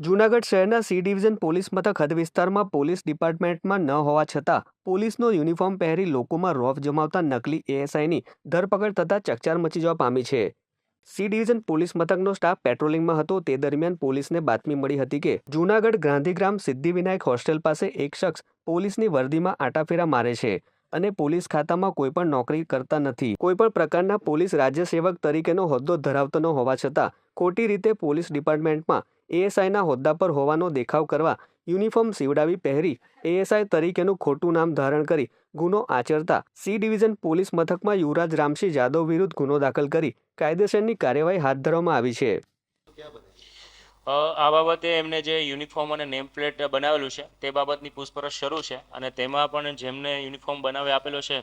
જૂનાગઢ શહેરના C division police મથક હદ વિસ્તારમાં પોલીસ ડિપાર્ટમેન્ટમાં ન હોવા છતાં પોલીસનો યુનિફોર્મ પહેરી લોકોમાં રોફ જમાવતા નકલી એએસઆઈની ધરપકડ થતાં ચકચાર મચી જવા પામી છે. સી ડિવિઝન પોલીસ મથકનો સ્ટાફ પેટ્રોલિંગમાં હતો તે દરમિયાન પોલીસને બાતમી મળી હતી કે જૂનાગઢ ગાંધીગ્રામ સિદ્ધિવિનાયક હોસ્ટેલ પાસે એક શખ્સ પોલીસની વર્દીમાં આટાફેરા મારે છે અને પોલીસ ખાતામાં કોઈ પણ નોકરી કરતા નથી. કોઈ પણ પ્રકારના પોલીસ રાજ્ય સેવક તરીકેનો હોદ્દો ધરાવતો ન હોવા છતાં ખોટી રીતે પોલીસ ડિપાર્ટમેન્ટમાં એએસઆઈના હોદ્દા પર હોવાનો દેખાવ કરવા યુનિફોર્મ સીવડાવી પહેરી એએસઆઈ તરીકેનું ખોટું નામ ધારણ કરી ગુનો આચરતા સી ડિવિઝન પોલીસ મથકમાં યુવરાજ રામસિંહ જાદવ વિરુદ્ધ ગુનો દાખલ કરી કાયદેસરની કાર્યવાહી હાથ ધરવામાં આવી છે. આ બાબતે એમને જે યુનિફોર્મ અને નેમ પ્લેટ બનાવેલું છે, તે બાબતની પૂછપરછ શરૂ છે અને તેમાં પણ જેમને યુનિફોર્મ બનાવી આપેલો છે,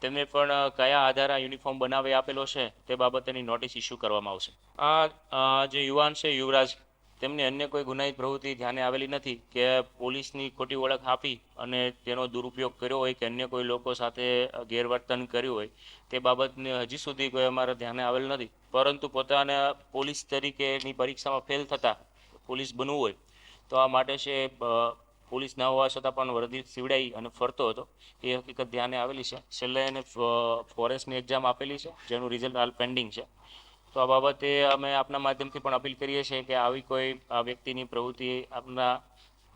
તેમને પણ કયા આધારે યુનિફોર્મ બનાવી આપેલો છે, તે બાબતેની નોટિસ ઇસ્યુ કરવામાં આવશે. આ જે યુવાન છે યુવરાજ તેમની અન્ય કોઈ ગુનાહિત પ્રવૃત્તિ ધ્યાને આવેલી નથી કે પોલીસની ખોટી ઓળખ આપી અને તેનો દુરુપયોગ કર્યો હોય કે અન્ય કોઈ લોકો સાથે ગેરવર્તન કર્યું હોય, તે બાબતને હજી સુધી કોઈ અમારા ધ્યાને આવેલ નથી. પરંતુ પોતાના પોલીસ તરીકેની પરીક્ષામાં ફેલ થતાં પોલીસ બનવું હોય, તો આ માટે છે પોલીસ ના હોવા છતાં પણ વર્દી સીવડાઈ અને ફરતો હતો. એ હકીકત ધ્યાને આવેલી છે. છેલ્લે એને ફોરેસ્ટની એક્ઝામ આપેલી છે, જેનું રિઝલ્ટ હાલ પેન્ડિંગ છે. તો આ બાબતે અમે આપના માધ્યમથી પણ અપીલ કરીએ છીએ કે આવી કોઈ, આ વ્યક્તિની પ્રવૃત્તિ આપના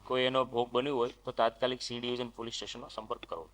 કોઈ એનો ભોગ બન્યું હોય તો તાત્કાલિક સી ડિવિઝન પોલીસ સ્ટેશનનો સંપર્ક કરો.